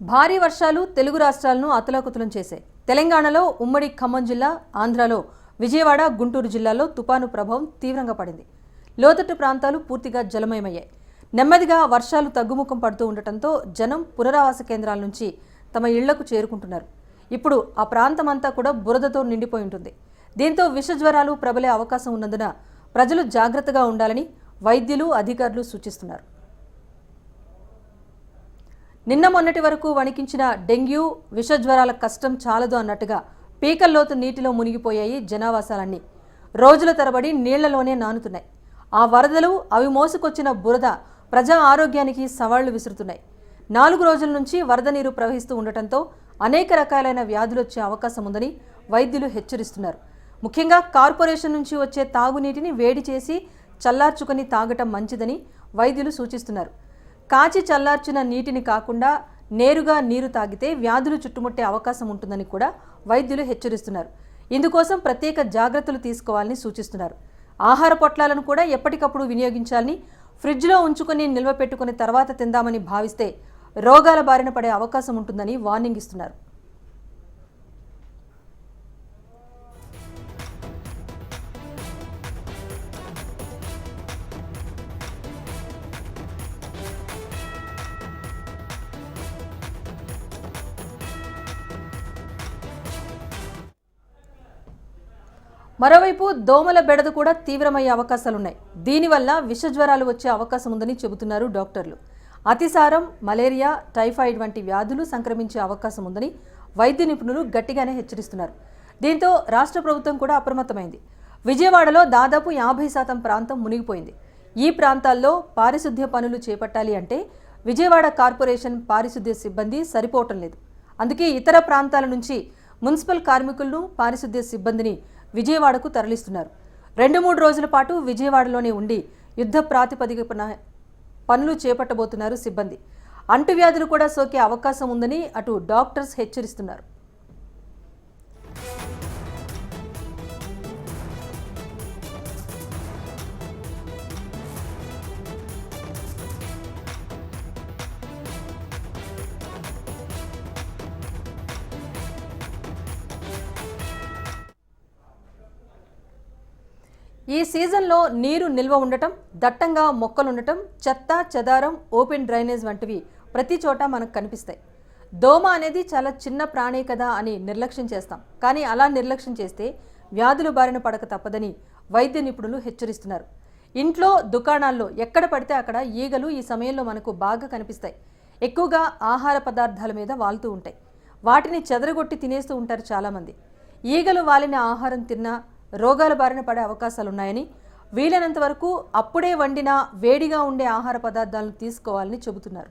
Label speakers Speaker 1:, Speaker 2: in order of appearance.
Speaker 1: భారీ వర్షాలు తెలుగు రాష్ట్రాలను అతలాకుతలం చేశాయి. తెలంగాణలో ఉమ్మడి ఖమ్మం జిల్లా ఆంధ్రాలో విజయవాడ గుంటూరు జిల్లాలో తుపాను ప్రభావం తీవ్రంగా పడింది. లోతట్టు ప్రాంతాలు పూర్తిగా జలమయమయ్యాయి. నెమ్మదిగా వర్షాలు తగ్గుముఖం పడుతూ ఉండటంతో జనం పునరావాస కేంద్రాల నుంచి తమ ఇళ్ళకు చేరుకుంటున్నారు. ఇప్పుడు ఆ ప్రాంతమంతా కూడా బురదతో నిండిపోయి ఉంటుంది. దీంతో విష జ్వరాలు ప్రబలే అవకాశం ఉన్నందున ప్రజలు జాగ్రత్తగా ఉండాలని వైద్యులు అధికారులు సూచిస్తున్నారు. నిన్న మొన్నటి వరకు వణికించిన డెంగ్యూ విషజ్వరాల కష్టం చాలదు అన్నట్టుగా పీకల్లోతు నీటిలో మునిగిపోయాయి జనావాసాలన్నీ. రోజుల తరబడి నీళ్ళలోనే నానుతున్నాయి. ఆ వరదలు అవి మోసుకొచ్చిన బురద ప్రజా ఆరోగ్యానికి సవాళ్ళు విసురుతున్నాయి. నాలుగు రోజుల నుంచి వరద నీరు ప్రవహిస్తూ ఉండటంతో అనేక రకాలైన వ్యాధులు వచ్చే అవకాశం ఉందని వైద్యులు హెచ్చరిస్తున్నారు. ముఖ్యంగా కార్పొరేషన్ నుంచి వచ్చే తాగునీటిని వేడి చేసి చల్లార్చుకొని తాగటం మంచిదని వైద్యులు సూచిస్తున్నారు. కాచి చల్లార్చిన నీటిని కాకుండా నేరుగా నీరు తాగితే వ్యాధులు చుట్టుముట్టే అవకాశం ఉంటుందని కూడా వైద్యులు హెచ్చరిస్తున్నారు. ఇందుకోసం ప్రత్యేక జాగ్రత్తలు తీసుకోవాలని సూచిస్తున్నారు. ఆహార పొట్లాలను కూడా ఎప్పటికప్పుడు వినియోగించాలని ఫ్రిడ్జ్లో ఉంచుకొని నిల్వ పెట్టుకుని తర్వాత తిందామని భావిస్తే రోగాల బారిన పడే అవకాశం ఉంటుందని వార్నింగ్ ఇస్తున్నారు. మరోవైపు దోమల బెడద కూడా తీవ్రమయ్యే అవకాశాలున్నాయి. దీనివల్ల విషజ్వరాలు వచ్చే అవకాశం ఉందని చెబుతున్నారు డాక్టర్లు. అతిసారం మలేరియా టైఫాయిడ్ వంటి వ్యాధులు సంక్రమించే అవకాశం ఉందని వైద్య నిపుణులు గట్టిగానే హెచ్చరిస్తున్నారు. దీంతో రాష్ట్ర ప్రభుత్వం కూడా అప్రమత్తమైంది. విజయవాడలో దాదాపు యాభై శాతం ప్రాంతం మునిగిపోయింది. ఈ ప్రాంతాల్లో పారిశుద్ధ్య పనులు చేపట్టాలి అంటే విజయవాడ కార్పొరేషన్ పారిశుద్ధ్య సిబ్బంది సరిపోవటం లేదు. అందుకే ఇతర ప్రాంతాల నుంచి మున్సిపల్ కార్మికులను పారిశుద్ధ్య సిబ్బందిని విజయవాడకు తరలిస్తున్నారు. రెండు మూడు రోజుల పాటు విజయవాడలోనే ఉండి యుద్ధ ప్రాతిపదికన పనులు చేపట్టబోతున్నారు సిబ్బంది. అంటువ్యాధులు కూడా సోకే అవకాశం ఉందని అటు డాక్టర్స్ హెచ్చరిస్తున్నారు. ఈ సీజన్లో నీరు నిల్వ ఉండటం దట్టంగా మొక్కలు ఉండటం చెత్త చెదారం ఓపెన్ డ్రైనేజ్ వంటివి ప్రతి చోట మనకు కనిపిస్తాయి. దోమ అనేది చాలా చిన్న ప్రాణి కదా అని నిర్లక్ష్యం చేస్తాం. కానీ అలా నిర్లక్ష్యం చేస్తే వ్యాధులు బారిన పడక తప్పదని వైద్య నిపుణులు హెచ్చరిస్తున్నారు. ఇంట్లో దుకాణాల్లో ఎక్కడ పడితే అక్కడ ఈగలు ఈ సమయంలో మనకు బాగా కనిపిస్తాయి. ఎక్కువగా ఆహార పదార్థాల మీద వాలుతూ ఉంటాయి. వాటిని చెదరగొట్టి తినేస్తూ ఉంటారు చాలామంది. ఈగలు వాలిన ఆహారం తిన్నా రోగాల బారిన పడే అవకాశాలున్నాయని వీలైనంత వరకు అప్పుడే వండిన వేడిగా ఉండే ఆహార పదార్థాలను తీసుకోవాలని చెబుతున్నారు.